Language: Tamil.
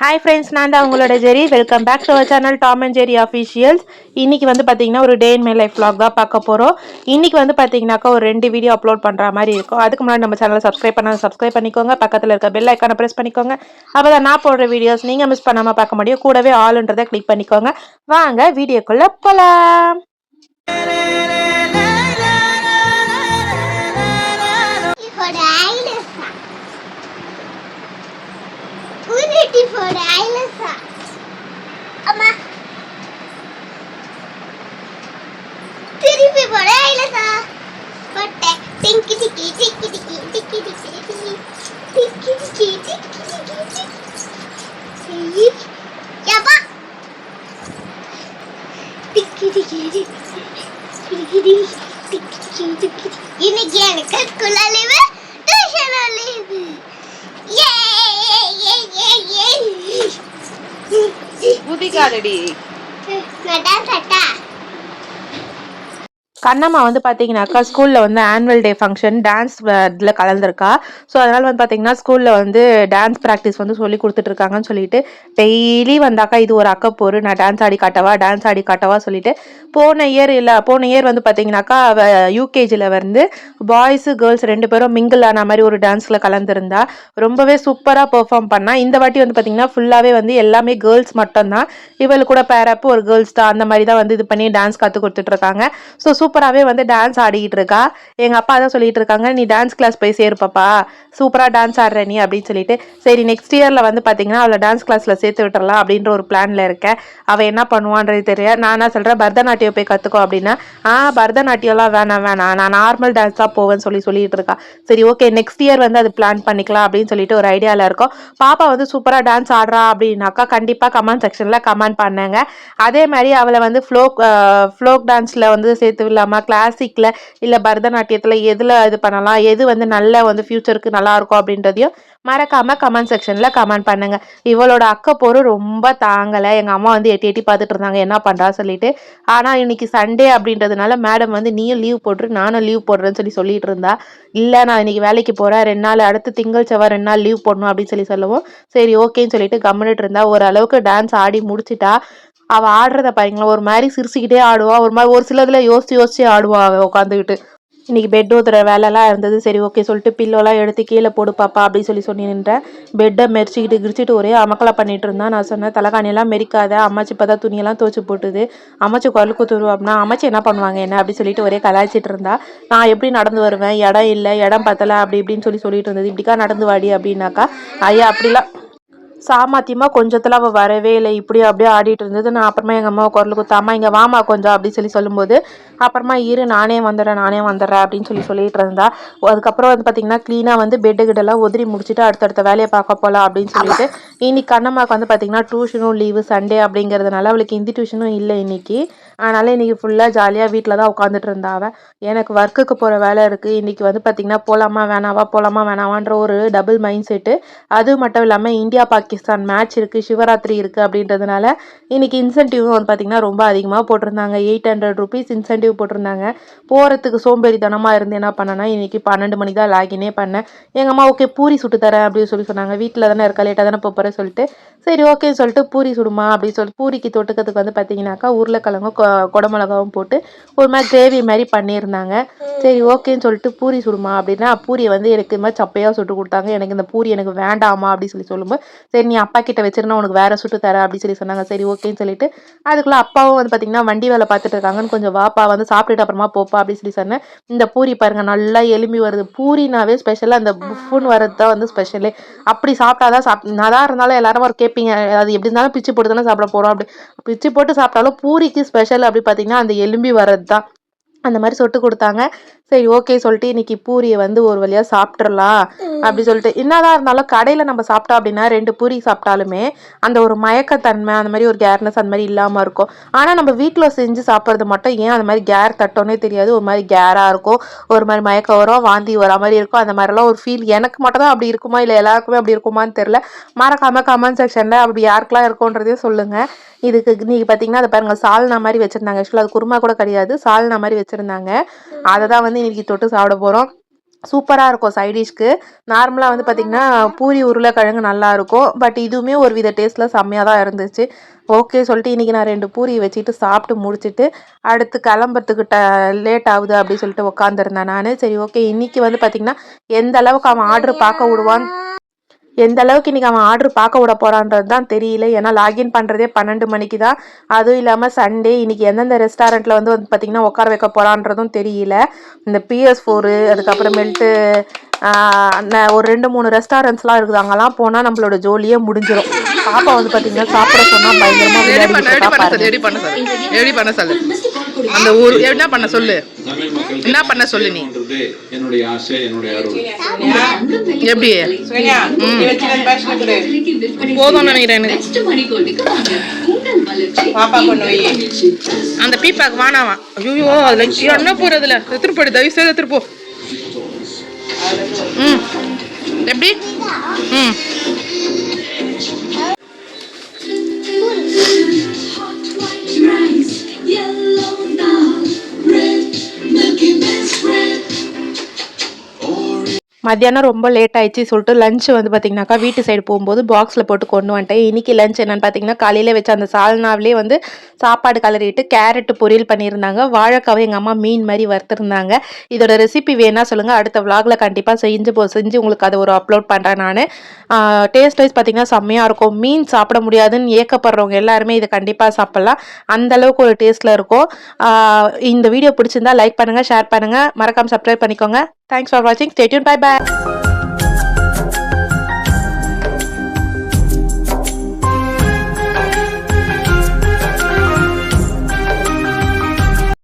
ஹாய் ஃப்ரெண்ட்ஸ் நான் தான் உங்களோட Jerry. Welcome back to our channel Tom and Jerry officials இன்றைக்கி வந்து பார்த்தீங்கன்னா ஒரு day in my life vlog தான் பார்க்க போகிறோம் இன்றைக்கி வந்து பார்த்தீங்கன்னாக்கா ஒரு ரெண்டு வீடியோ அப்லோட் பண்ணுற மாதிரி இருக்கும். அதுக்கு முன்னாடி நம்ம சேனலை சப்ஸ்கிரைப் பண்ணால் சப்ஸ்கிரைப் பண்ணிக்கோங்க. பக்கத்தில் இருக்க பெல் ஐக்கானை ப்ரெஸ் பண்ணிக்கோங்க. அப்போ தான் நான் போடுற வீடியோஸ் நீங்கள் மிஸ் பண்ணாமல் பார்க்க முடியும். கூடவே ஆளுன்றதை கிளிக் பண்ணிக்கோங்க. வாங்க வீடியோக்குள்ளே போகலாம் for sıfır aynı saat. Ama three sıfır aynı saat. But tinki tiki tiki tiki tiki tiki tiki tiki tiki tiki tiki Ya bak. Tiki tiki tiki tiki tiki tiki tiki tiki Yine gel kaç kullanıyor? Dışarı alıyor. குதிக்காதடி. Kannamma வந்து பார்த்தீங்கன்னாக்கா ஸ்கூலில் வந்து ஆனுவல் டே ஃபங்க்ஷன் டான்ஸ் இதில் கலந்துருக்கா. ஸோ அதனால் வந்து பார்த்தீங்கன்னா ஸ்கூலில் வந்து டான்ஸ் ப்ராக்டிஸ் வந்து சொல்லி கொடுத்துட்ருக்காங்கன்னு சொல்லிட்டு டெய்லி வந்தாக்கா இது ஒரு அக்கா போரு. நான் டான்ஸ் ஆடி காட்டவா டான்ஸ் ஆடி காட்டவா சொல்லிட்டு போன இயர் இல்லை போன இயர் வந்து பார்த்தீங்கன்னாக்கா யூகேஜியில் வந்து பாய்ஸு கேர்ள்ஸ் ரெண்டு பேரும் மிங்கிள் ஆன மாதிரி ஒரு டான்ஸில் கலந்துருந்தா. ரொம்பவே சூப்பராக பெர்ஃபார்ம் பண்ணா. இந்த வாட்டி வந்து பார்த்தீங்கன்னா ஃபுல்லாகவே வந்து எல்லாமே கேர்ள்ஸ் மட்டும்தான். இவள் கூட பேரப்பு ஒரு கேர்ள்ஸ் தான். அந்த மாதிரி தான் வந்து இது பண்ணி டான்ஸ் கற்றுக் கொடுத்துட்ருக்காங்க. ஸோ சூப்பராகவே வந்து டான்ஸ் ஆடிக்கிட்டு இருக்கா எங்கள் அப்பா தான் சொல்லிட்டு இருக்காங்க நீ டான்ஸ் கிளாஸ் போய் சேர்ப்பப்பா சூப்பராக டான்ஸ் ஆடுற நீ அப்படின்னு சொல்லிட்டு. சரி நெக்ஸ்ட் இயரில் வந்து பார்த்தீங்கன்னா அவளை டான்ஸ் கிளாஸில் சேர்த்து விட்டுறலாம் அப்படின்ற ஒரு பிளானில் இருக்கேன். அவள் என்ன பண்ணுவான்றது தெரியாது. நான் என்ன சொல்கிறேன் பரதநாட்டியம் போய் கற்றுக்கோ அப்படின்னா ஆ பரதநாட்டியம்லாம் வேணாம் வேணாம். நான் நார்மல் டான்ஸ் தான் போவேன்னு சொல்லி சொல்லிட்டு இருக்கா சரி ஓகே நெக்ஸ்ட் இயர் வந்து அது பிளான் பண்ணிக்கலாம் அப்படின்னு சொல்லிட்டு ஒரு ஐடியாவில் இருக்கோம். பாப்பா வந்து சூப்பராக டான்ஸ் ஆடுறா அப்படின்னாக்கா கண்டிப்பாக கமெண்ட் செக்ஷனில் கமெண்ட் பண்ணாங்க. அதே மாதிரி அவளை வந்து ஃப்ளோக் ஃப்ளோக் டான்ஸில் வந்து சேர்த்து பண்ணலாமா கிளாசிக்கில் இல்லை பரதநாட்டியத்தில் எதில் இது பண்ணலாம்? எது வந்து நல்ல வந்து ஃப்யூச்சருக்கு நல்லாயிருக்கும் அப்படின்றதையும் மறக்காமல் கமெண்ட் செக்ஷனில் கமெண்ட் பண்ணுங்க. இவளோட அக்கப்போரு ரொம்ப தாங்கலை. எங்கள் அம்மா வந்து எட்டி எட்டி பார்த்துட்டு இருந்தாங்க என்ன பண்ணுறா சொல்லிட்டு. ஆனால் இன்னைக்கு சண்டே அப்படின்றதுனால மேடம் வந்து நீயும் லீவ் போட்டுரு நானும் லீவ் போடுறேன்னு சொல்லி சொல்லிட்டு இருந்தா. இல்லை நான் இன்னைக்கு வேலைக்கு போகிறேன் ரெண்டு நாள் அடுத்து திங்கள் செவ்வாய் ரெண்டு நாள் லீவ் போடணும் அப்படின்னு சொல்லி சொல்லவும். சரி ஓகேன்னு சொல்லிட்டு கம்முன்ட்டு இருந்தா ஓரளவுக்கு டான்ஸ் ஆடி முடிச்சிட்டா அவ ஆடுறத பாருங்களா ஒரு மாதிரி சிரிச்சுக்கிட்டே ஆடுவா. ஒரு மாதிரி ஒரு சிலதுல யோசிச்சு யோசிச்சு ஆடுவா அவ உட்காந்துக்கிட்டு இன்னைக்கு பெட் ஊத்துற வேலைலாம் இருந்தது. சரி ஓகே சொல்லிட்டு பில்லோலாம் எடுத்து கீழே போடு பாப்பா அப்படின்னு சொல்லி சொல்லி நின்றேன் பெட்டை மெரிச்சிக்கிட்டு கிரிச்சிட்டு ஒரே அமக்கலா பண்ணிட்டு இருந்தா. நான் சொன்னேன் தலைகாணியெல்லாம் மெரிக்காத. அம்மாச்சி இப்போ தான் துணியெல்லாம் துவச்சி போட்டுது. அம்மாச்சி குரல் குத்துருவோம் அப்படின்னா அம்மாச்சி என்ன பண்ணுவாங்க என்ன? அப்படி சொல்லிட்டு ஒரே கலாய்ச்சிட்டு இருந்தா. நான் எப்படி நடந்து வருவேன்? இடம் இல்லை இடம் பத்தலை அப்படி இப்படின்னு சொல்லி சொல்லிட்டு இருந்தது. இப்படிக்கா நடந்து வாடி அப்படின்னாக்கா ஐயா அப்படிலாம் சாமர்த்தியமாக கொஞ்சத்தில் அவள் வரவே இல்லை. இப்படி அப்படியே ஆடிட்டு இருந்தது. நான் அப்புறமா எங்கள் அம்மாவை குரல் கொடுத்தா அம்மா இங்கே வாமா கொஞ்சம் அப்படின்னு சொல்லி சொல்லும்போது அப்புறமா இரு நானே வந்துடுறேன் நானே வந்துடுறேன் அப்படின்னு சொல்லி சொல்லிட்டு இருந்தா. அதுக்கப்புறம் வந்து பார்த்தீங்கன்னா க்ளீனாக வந்து பெட்டு கிட்டலாம் உதிரி முடிச்சுட்டு அடுத்தடுத்த வேலையை பார்க்க போகலாம் அப்படின்னு சொல்லிட்டு இன்னைக்கு கண்ணம்மாவுக்கு வந்து பார்த்தீங்கன்னா டியூஷனும் லீவு சண்டே அப்படிங்கிறதுனால அவளுக்கு ஹிந்தி டியூஷனும் இல்லை இன்னைக்கு. அதனால் இன்னைக்கு ஃபுல்லாக ஜாலியாக வீட்டில் தான் உட்காந்துட்டு இருந்தா எனக்கு ஒர்க்குக்கு போகிற வேலை இருக்குது இன்றைக்கி வந்து பார்த்தீங்கன்னா போகலாமா வேணாவா போகலாமா வேணாவான்ற ஒரு டபுள் மைண்ட் செட்டு அது மட்டும் இல்லாமல் இந்தியா பாகிஸ்தான் மேட்ச் இருக்குது சிவராத்திரி இருக்குது அப்படின்றதுனால இன்றைக்கி இன்சென்டிவும் வந்து பார்த்திங்கன்னா ரொம்ப அதிகமாக போட்டிருந்தாங்க. எயிட் ஹண்ட்ரட் ருபீஸ் இன்சென்டிவ் போட்டிருந்தாங்க. போகிறதுக்கு சோம்பேறித்தனமாக இருந்து என்ன பண்ணேன்னா இன்றைக்கி பன்னெண்டு மணி தான் லாகினே பண்ணேன். எங்கள் அம்மா ஓகே பூரி சுட்டு தரேன் அப்படின்னு சொல்லி சொன்னாங்க. வீட்டில் தானே இருக்கா லேட்டாக தானே போகிறேன் சொல்லிட்டு சரி ஓகேன்னு சொல்லிட்டு பூரி சுடுமா அப்படின்னு சொல்லிட்டு பூரிக்கு தொட்டுக்கிறதுக்கு வந்து பார்த்தீங்கன்னாக்கா உருளைக்கிழங்கும் கொ- குடமிளகாவும் போட்டு ஒரு மாதிரி கிரேவி மாதிரி பண்ணியிருந்தாங்க. சரி ஓகேன்னு சொல்லிட்டு பூரி சுடுமா அப்படின்னா பூரியை வந்து எனக்கு இது மாதிரி சப்பையாக சுட்டு கொடுத்தாங்க. எனக்கு இந்த பூரி எனக்கு வேண்டாமா அப்படின்னு சொல்லி சொல்லும்போது சரி நீ அப்பா கிட்ட வச்சிருந்தா உனக்கு வேற சுட்டு தரேன் அப்படின்னு சொல்லி சொன்னாங்க. சரி ஓகேன்னு சொல்லிட்டு அதுக்குள்ள அப்பாவும் வந்து பார்த்தீங்கன்னா வண்டி வேலை பார்த்துட்டு இருக்காங்கன்னு கொஞ்சம் வாப்பா வந்து சாப்பிட்டுட்டு அப்புறமா போப்பா அப்படின்னு சொல்லி சொன்னேன். இந்த பூரி பாருங்க நல்லா எலும்பி வருது. பூரினாவே ஸ்பெஷலாக அந்த புஃப்னு வர்றது தான் வந்து ஸ்பெஷலே அப்படி சாப்பிட்டாதான் சாப் நான் இருந்தாலும் எல்லாரும் ஒரு கேட்பீங்க அது எப்படி இருந்தாலும் பிச்சு போட்டு தானே சாப்பிட போகிறோம் அப்படி. பிச்சு போட்டு சாப்பிட்டாலும் பூரிக்கு ஸ்பெஷல் அப்படி பார்த்தீங்கன்னா அந்த எலும்பி வர்றது தான் அந்த மாதிரி சொட்டு கொடுத்தாங்க. சரி ஓகே சொல்லிட்டு இன்னைக்கு பூரியை வந்து ஒரு வழியாக சாப்பிட்றலாம் அப்படி சொல்லிட்டு. என்னதான் இருந்தாலும் கடையில் நம்ம சாப்பிட்டோம் அப்படின்னா ரெண்டு பூரி சாப்பிட்டாலுமே அந்த ஒரு மயக்கத்தன்மை அந்த மாதிரி ஒரு கேர்னஸ் அந்த மாதிரி இல்லாமல் இருக்கும். ஆனால் நம்ம வீட்டில் செஞ்சு சாப்பிட்றது மட்டும் ஏன் அந்த மாதிரி கேர் தட்டோன்னே தெரியாது. ஒரு மாதிரி கேராக இருக்கும். ஒரு மாதிரி மயக்கம் வரும் வாந்தி வர மாதிரி இருக்கும். அந்த மாதிரிலாம் ஒரு ஃபீல் எனக்கு மட்டும் தான் அப்படி இருக்குமா? இல்லை எல்லாருக்குமே அப்படி இருக்குமான்னு தெரில மறக்காம கமெண்ட் செக்ஷனில் அப்படி யாருக்கெல்லாம் இருக்கும்ன்றதையும் சொல்லுங்கள் இதுக்கு நீங்கள் பார்த்தீங்கன்னா அதை பாருங்க சால்னா மாதிரி வச்சுருந்தாங்க. ஆக்சுவலாக அது குருமா கூட கிடையாது. சால்னா மாதிரி வச்சுருந்தாங்க. அதை தான் வந்து இன்னைக்கு தொட்டு சாப்பிட போகிறோம் சூப்பராக இருக்கும் சைடிஷ்க்கு நார்மலாக வந்து பார்த்திங்கன்னா பூரி உருளைக்கிழங்கு நல்லா இருக்கும். பட் இதுவுமே ஒரு வித டேஸ்ட்டில் செம்மையாக தான் இருந்துச்சு. ஓகே சொல்லிட்டு இன்றைக்கி நான் ரெண்டு பூரி வச்சுட்டு சாப்பிட்டு முடிச்சுட்டு அடுத்து கிளம்புறதுக்கு ட லேட் ஆகுது அப்படின்னு சொல்லிட்டு உட்காந்துருந்தேன் நான். சரி ஓகே இன்றைக்கி வந்து பார்த்திங்கன்னா எந்த அளவுக்கு அவன் ஆர்டர் பார்க்க விடுவான் எந்த அளவுக்கு இன்றைக்கி அவன் ஆர்டர் பார்க்க விட போகிறான்றது தான் தெரியல. ஏன்னா லாகின் பண்ணுறதே பன்னெண்டு மணிக்கு தான் அதுவும் இல்லாமல் சண்டே இன்றைக்கி எந்தெந்த ரெஸ்டாரண்ட்டில் வந்து வந்து பார்த்திங்கன்னா உட்கார வைக்க போகிறான்றதும் தெரியல. இந்த பிஎஸ் ஃபோரு அதுக்கப்புறமேல்ட்டு ஒரு ரெண்டு மூணு ரெஸ்டாரண்ட்ஸ்லாம் இருக்குது அங்கெல்லாம் போனால் நம்மளோட ஜோலியே முடிஞ்சிடும் பாப்பா வந்து பார்த்திங்கன்னா சாப்பிட சொன்னால் பயங்கரமாக ரெடி பண்ண விளையாடி ரெடி பண்ண சொல்லு ரெடி பண்ண சொல்லு. ரெடி பண்ண சொல்லு. அந்த ஊர் என்ன பண்ண சொல்லு? என்ன பண்ண சொல்லு நீ? என்னுடைய ஆசை என்னுடைய அருள் எப்படி போதும் நினைக்கிறேன் எனக்கு. பாப்பா கொண்டு வை அந்த பீப்பாக்கு வானாவா ஐயோ அதுல என்ன போறதுல எடுத்துட்டு போடு தயவு செய்து எடுத்துட்டு போ. ம். எப்படி? ம். மத்தியானம் ரொம்ப லேட் ஆயிடுச்சு சொல்லிட்டு லஞ்ச் வந்து பார்த்தீங்கன்னாக்கா வீட்டு சைடு போகும்போது பாக்ஸில் போட்டு கொண்டு வந்துட்டேன். இன்னைக்கு லஞ்ச் என்னென்னு பார்த்தீங்கன்னா காலையில் வச்ச அந்த சால்னாவிலே வந்து சாப்பாடு கலரிட்டு கேரட்டு பொரியல் பண்ணியிருந்தாங்க. வாழைக்காவை எங்கள் அம்மா மீன் மாதிரி வறுத்துருந்தாங்க. இதோட ரெசிபி வேணால் சொல்லுங்கள் அடுத்த விலாகில் கண்டிப்பாக செஞ்சு போ செஞ்சு உங்களுக்கு அதை ஒரு அப்லோட் பண்ணுறேன் நான். டேஸ்ட் வைஸ் பார்த்தீங்கன்னா செம்மையாக இருக்கும். மீன் சாப்பிட முடியாதுன்னு ஏக்கப்படுறவங்க எல்லாருமே இதை கண்டிப்பாக சாப்பிட்லாம். அந்த அளவுக்கு ஒரு டேஸ்ட்டில் இருக்கும். இந்த வீடியோ பிடிச்சிருந்தா லைக் பண்ணுங்கள் ஷேர் பண்ணுங்கள் மறக்காம சப்ஸ்கிரைப் பண்ணிக்கோங்க. தேங்க்ஸ் ஃபார் வாட்சிங் stay tuned bye bye Bye.